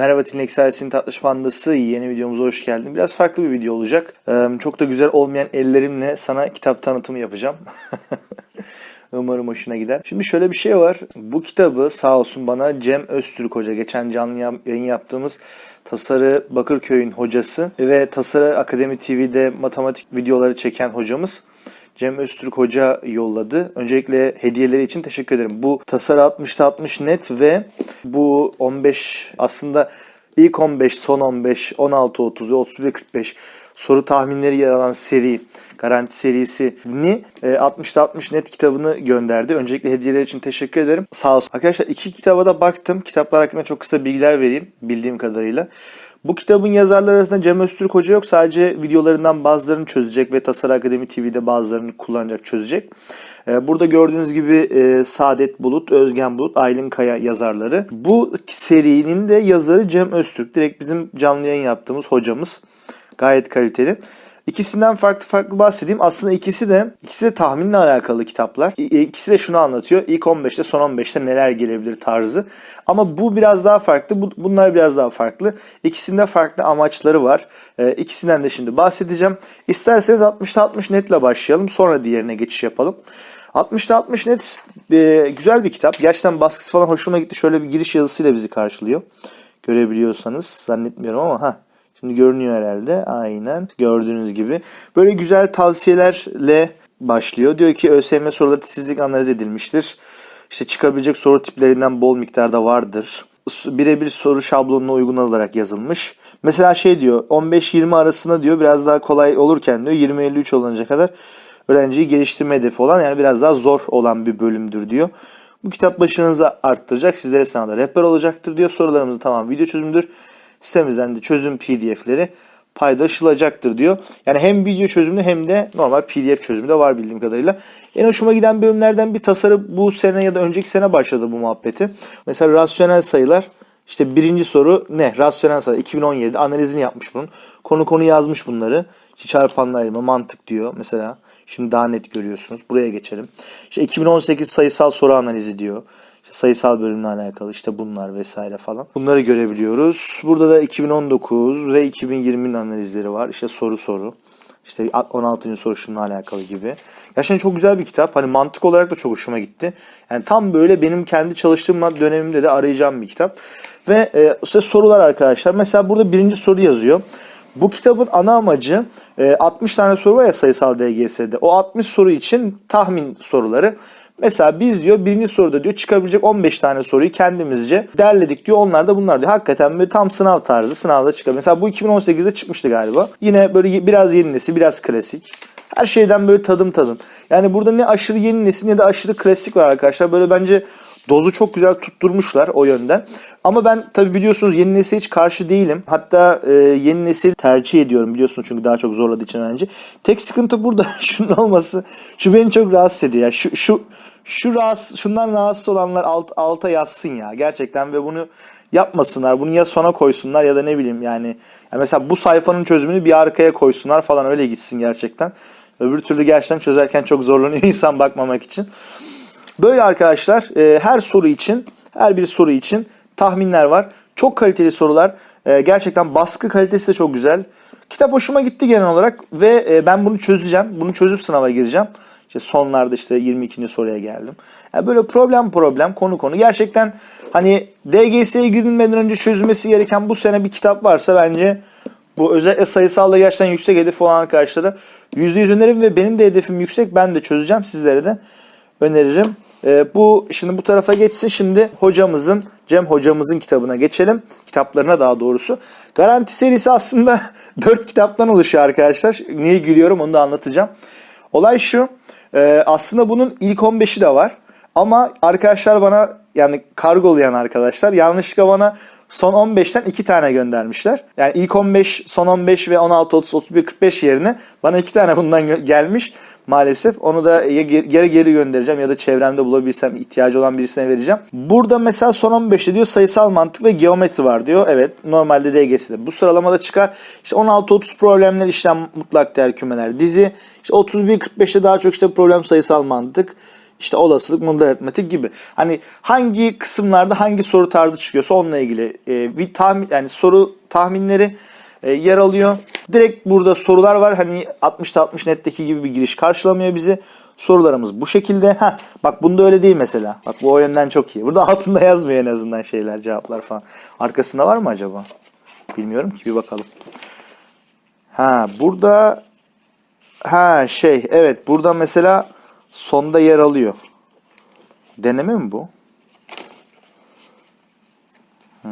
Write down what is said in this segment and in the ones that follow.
Merhaba Tinlex Ailesi'nin tatlış pandası. Yeni videomuza hoş geldin. Biraz farklı bir video olacak. Çok da güzel olmayan ellerimle sana kitap tanıtımı yapacağım. Umarım hoşuna gider. Şimdi şöyle bir şey var. Bu kitabı sağ olsun bana Cem Öztürk Hoca, geçen canlı yayın yaptığımız Tasarı Bakırköy'ün hocası ve Tasarı Akademi TV'de matematik videoları çeken hocamız Cem Öztürk Hoca yolladı. Öncelikle hediyeleri için teşekkür ederim. Bu Tasarı 60'ta 60 net ve bu 15 aslında ilk 15, son 15, 16, 30 ve 31, 45 soru tahminleri yer alan seri, garanti serisini e, 60'ta 60 net kitabını gönderdi. Öncelikle hediyeler için teşekkür ederim. Sağ olsun. Arkadaşlar iki kitaba da baktım. Kitaplar hakkında çok kısa bilgiler vereyim bildiğim kadarıyla. Bu kitabın yazarları arasında Cem Öztürk Hoca yok. Sadece videolarından bazılarını çözecek ve Tasarı Akademi TV'de bazılarını kullanacak, çözecek. Ee, Burada gördüğünüz gibi e, Saadet Bulut, Özgen Bulut, Aylin Kaya yazarları. Bu serinin de yazarı Cem Öztürk. Direkt bizim canlı yayın yaptığımız hocamız. Gayet kaliteli. İkisinden farklı farklı bahsedeyim. Aslında ikisi de ikisi de tahminle alakalı kitaplar. İ- İkisi de şunu anlatıyor. İlk 15'te son 15'te neler gelebilir tarzı. Ama bu biraz daha farklı. Bu, bunlar biraz daha farklı. İkisinde farklı amaçları var. Ee, ikisinden de şimdi bahsedeceğim. İsterseniz 60'ta 60 netle başlayalım. Sonra diğerine geçiş yapalım. 60'ta 60 net e, güzel bir kitap. Gerçekten baskısı falan hoşuma gitti. Şöyle bir giriş yazısıyla bizi karşılıyor. Görebiliyorsanız zannetmiyorum ama ha Şimdi görünüyor herhalde. Aynen. Gördüğünüz gibi. Böyle güzel tavsiyelerle başlıyor. Diyor ki ÖSYM soruları titizlik analiz edilmiştir. İşte çıkabilecek soru tiplerinden bol miktarda vardır. Birebir soru şablonuna uygun olarak yazılmış. Mesela şey diyor 15-20 arasında diyor biraz daha kolay olurken diyor 20-53 olunca kadar öğrenciyi geliştirme hedefi olan yani biraz daha zor olan bir bölümdür diyor. Bu kitap başınızı arttıracak. Sizlere sınavda rehber olacaktır diyor. Sorularımızın tamam video çözümüdür sitemizden de çözüm pdf'leri paylaşılacaktır diyor. Yani hem video çözümü hem de normal pdf çözümü de var bildiğim kadarıyla. En hoşuma giden bölümlerden bir tasarı bu sene ya da önceki sene başladı bu muhabbeti. Mesela rasyonel sayılar işte birinci soru ne? Rasyonel sayı 2017 analizini yapmış bunun. Konu konu yazmış bunları. İşte çarpanla ayırma, mantık diyor mesela. Şimdi daha net görüyorsunuz. Buraya geçelim. İşte 2018 sayısal soru analizi diyor. Sayısal bölümle alakalı işte bunlar vesaire falan. Bunları görebiliyoruz. Burada da 2019 ve 2020'nin analizleri var. İşte soru soru. İşte 16. soru şununla alakalı gibi. Gerçekten çok güzel bir kitap. Hani mantık olarak da çok hoşuma gitti. Yani tam böyle benim kendi çalıştığım dönemimde de arayacağım bir kitap. Ve e, işte sorular arkadaşlar. Mesela burada birinci soru yazıyor. Bu kitabın ana amacı e, 60 tane soru var ya sayısal DGS'de. O 60 soru için tahmin soruları. Mesela biz diyor birinci soruda diyor çıkabilecek 15 tane soruyu kendimizce derledik diyor. Onlar da bunlar diyor. Hakikaten böyle tam sınav tarzı sınavda çıkıyor. Mesela bu 2018'de çıkmıştı galiba. Yine böyle biraz yeni nesil biraz klasik. Her şeyden böyle tadım tadım. Yani burada ne aşırı yeni nesil ne de aşırı klasik var arkadaşlar. Böyle bence dozu çok güzel tutturmuşlar o yönden. Ama ben tabi biliyorsunuz yeni nesil hiç karşı değilim. Hatta e, yeni nesil tercih ediyorum biliyorsunuz çünkü daha çok zorladığı için önce. Tek sıkıntı burada şunun olması. Şu beni çok rahatsız ediyor. Ya. Şu, şu, şu rahatsız, şundan rahatsız olanlar alt, alta yazsın ya gerçekten ve bunu yapmasınlar. Bunu ya sona koysunlar ya da ne bileyim yani. ya mesela bu sayfanın çözümünü bir arkaya koysunlar falan öyle gitsin gerçekten. Öbür türlü gerçekten çözerken çok zorlanıyor insan bakmamak için. Böyle arkadaşlar e, her soru için her bir soru için tahminler var. Çok kaliteli sorular. E, gerçekten baskı kalitesi de çok güzel. Kitap hoşuma gitti genel olarak ve e, ben bunu çözeceğim. Bunu çözüp sınava gireceğim. İşte sonlarda işte 22. soruya geldim. Yani böyle problem problem konu konu. Gerçekten hani DGS'ye girilmeden önce çözülmesi gereken bu sene bir kitap varsa bence bu özellikle sayısalda gerçekten yüksek hedef olan arkadaşlara %100 öneririm ve benim de hedefim yüksek. Ben de çözeceğim sizlere de öneririm. Ee, bu şimdi bu tarafa geçsin. Şimdi hocamızın Cem hocamızın kitabına geçelim. Kitaplarına daha doğrusu. Garanti serisi aslında 4 kitaptan oluşuyor arkadaşlar. Niye gülüyorum onu da anlatacağım. Olay şu. e, aslında bunun ilk 15'i de var. Ama arkadaşlar bana yani kargolayan arkadaşlar yanlışlıkla bana son 15'ten 2 tane göndermişler. Yani ilk 15, son 15 ve 16, 30, 31, 45 yerine bana 2 tane bundan gelmiş maalesef. Onu da ya ge- geri geri göndereceğim ya da çevremde bulabilsem ihtiyacı olan birisine vereceğim. Burada mesela son 15'te diyor sayısal mantık ve geometri var diyor. Evet normalde DGS'de bu sıralamada çıkar. İşte 16-30 problemler işlem mutlak değer kümeler dizi. İşte 31-45'te daha çok işte problem sayısal mantık. İşte olasılık, model aritmetik gibi. Hani hangi kısımlarda hangi soru tarzı çıkıyorsa onunla ilgili e, bir tahmin yani soru tahminleri e, yer alıyor. Direkt burada sorular var. Hani 60'ta 60 netteki gibi bir giriş karşılamıyor bizi. Sorularımız bu şekilde. Ha bak bunda öyle değil mesela. Bak bu o yönden çok iyi. Burada altında yazmıyor en azından şeyler, cevaplar falan. Arkasında var mı acaba? Bilmiyorum ki bir bakalım. Ha burada ha şey evet burada mesela sonda yer alıyor. Deneme mi bu? Hmm.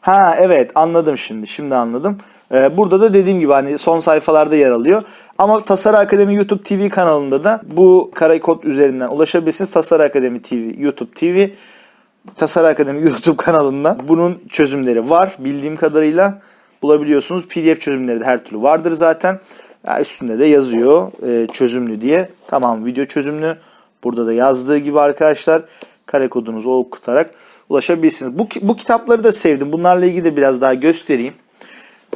Ha evet anladım şimdi. Şimdi anladım. Ee, burada da dediğim gibi hani son sayfalarda yer alıyor. Ama Tasarı Akademi YouTube TV kanalında da bu kod üzerinden ulaşabilirsiniz. Tasarı Akademi TV YouTube TV Tasarı Akademi YouTube kanalında bunun çözümleri var. Bildiğim kadarıyla bulabiliyorsunuz. PDF çözümleri de her türlü vardır zaten. Ya üstünde de yazıyor e, çözümlü diye. Tamam video çözümlü. Burada da yazdığı gibi arkadaşlar kare kodunuzu okutarak ulaşabilirsiniz. Bu, bu kitapları da sevdim. Bunlarla ilgili de biraz daha göstereyim.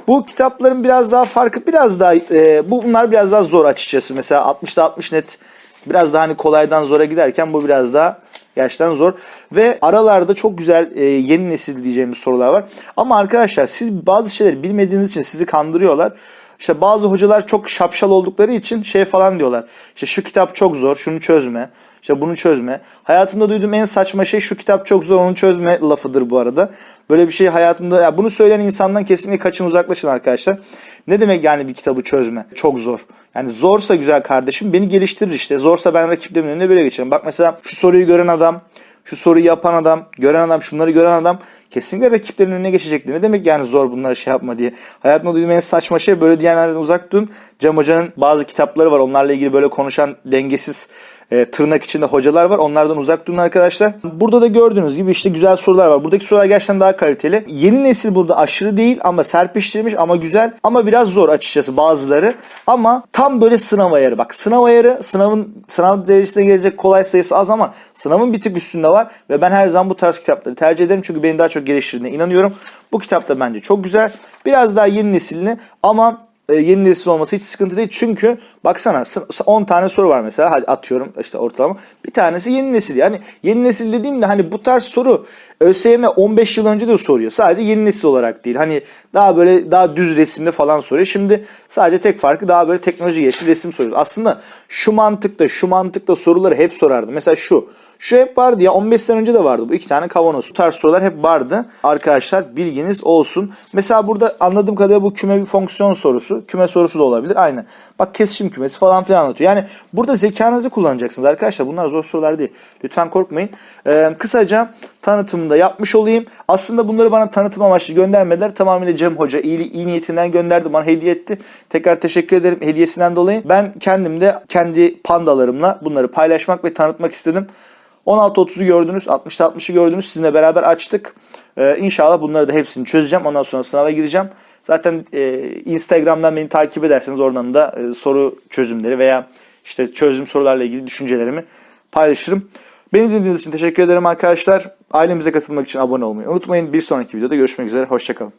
Bu kitapların biraz daha farkı biraz daha e, bu bunlar biraz daha zor açıkçası. Mesela 60'da 60 net biraz daha hani kolaydan zora giderken bu biraz daha gerçekten zor. Ve aralarda çok güzel e, yeni nesil diyeceğimiz sorular var. Ama arkadaşlar siz bazı şeyleri bilmediğiniz için sizi kandırıyorlar. İşte bazı hocalar çok şapşal oldukları için şey falan diyorlar. İşte şu kitap çok zor, şunu çözme. İşte bunu çözme. Hayatımda duyduğum en saçma şey şu kitap çok zor, onu çözme lafıdır bu arada. Böyle bir şey hayatımda ya bunu söyleyen insandan kesinlikle kaçın uzaklaşın arkadaşlar. Ne demek yani bir kitabı çözme? Çok zor. Yani zorsa güzel kardeşim beni geliştirir işte. Zorsa ben rakiplerimin önüne böyle geçerim. Bak mesela şu soruyu gören adam, şu soruyu yapan adam, gören adam, şunları gören adam kesinlikle rakiplerin önüne geçecektir. Ne demek yani zor bunları şey yapma diye. Hayatımda duyduğum en saçma şey böyle diyenlerden uzak durun. Cem Hoca'nın bazı kitapları var. Onlarla ilgili böyle konuşan dengesiz e, tırnak içinde hocalar var. Onlardan uzak durun arkadaşlar. Burada da gördüğünüz gibi işte güzel sorular var. Buradaki sorular gerçekten daha kaliteli. Yeni nesil burada aşırı değil ama serpiştirilmiş ama güzel. Ama biraz zor açıkçası bazıları. Ama tam böyle sınav ayarı. Bak sınav ayarı sınavın sınav derecesine gelecek kolay sayısı az ama sınavın bir tık üstünde var. Ve ben her zaman bu tarz kitapları tercih ederim. Çünkü beni daha çok geliştirdiğine inanıyorum. Bu kitap da bence çok güzel. Biraz daha yeni nesilini ama e, yeni nesil olması hiç sıkıntı değil. Çünkü baksana s- s- 10 tane soru var mesela. Hadi atıyorum işte ortalama. Bir tanesi yeni nesil. Yani yeni nesil dediğimde hani bu tarz soru ÖSYM 15 yıl önce de soruyor. Sadece yeni nesil olarak değil. Hani daha böyle daha düz resimde falan soruyor. Şimdi sadece tek farkı daha böyle teknoloji geçti resim soruyor. Aslında şu mantıkta şu mantıkta soruları hep sorardı. Mesela şu. Şu hep vardı ya 15 sene önce de vardı bu iki tane kavanoz. Bu tarz sorular hep vardı. Arkadaşlar bilginiz olsun. Mesela burada anladığım kadarıyla bu küme bir fonksiyon sorusu. Küme sorusu da olabilir. Aynen. Bak kesişim kümesi falan filan anlatıyor. Yani burada zekanızı kullanacaksınız arkadaşlar. Bunlar zor sorular değil. Lütfen korkmayın. Ee, kısaca tanıtımını da yapmış olayım. Aslında bunları bana tanıtım amaçlı göndermediler. Tamamıyla Cem Hoca iyi, iyi niyetinden gönderdi. Bana hediye etti. Tekrar teşekkür ederim hediyesinden dolayı. Ben kendim de kendi pandalarımla bunları paylaşmak ve tanıtmak istedim. 16.30'u gördünüz, 60'ta 60'ı gördünüz. Sizinle beraber açtık. Ee, inşallah bunları da hepsini çözeceğim. Ondan sonra sınava gireceğim. Zaten e, Instagram'dan beni takip ederseniz oradan da e, soru çözümleri veya işte çözdüğüm sorularla ilgili düşüncelerimi paylaşırım. Beni dinlediğiniz için teşekkür ederim arkadaşlar. Ailemize katılmak için abone olmayı unutmayın. Bir sonraki videoda görüşmek üzere. Hoşçakalın.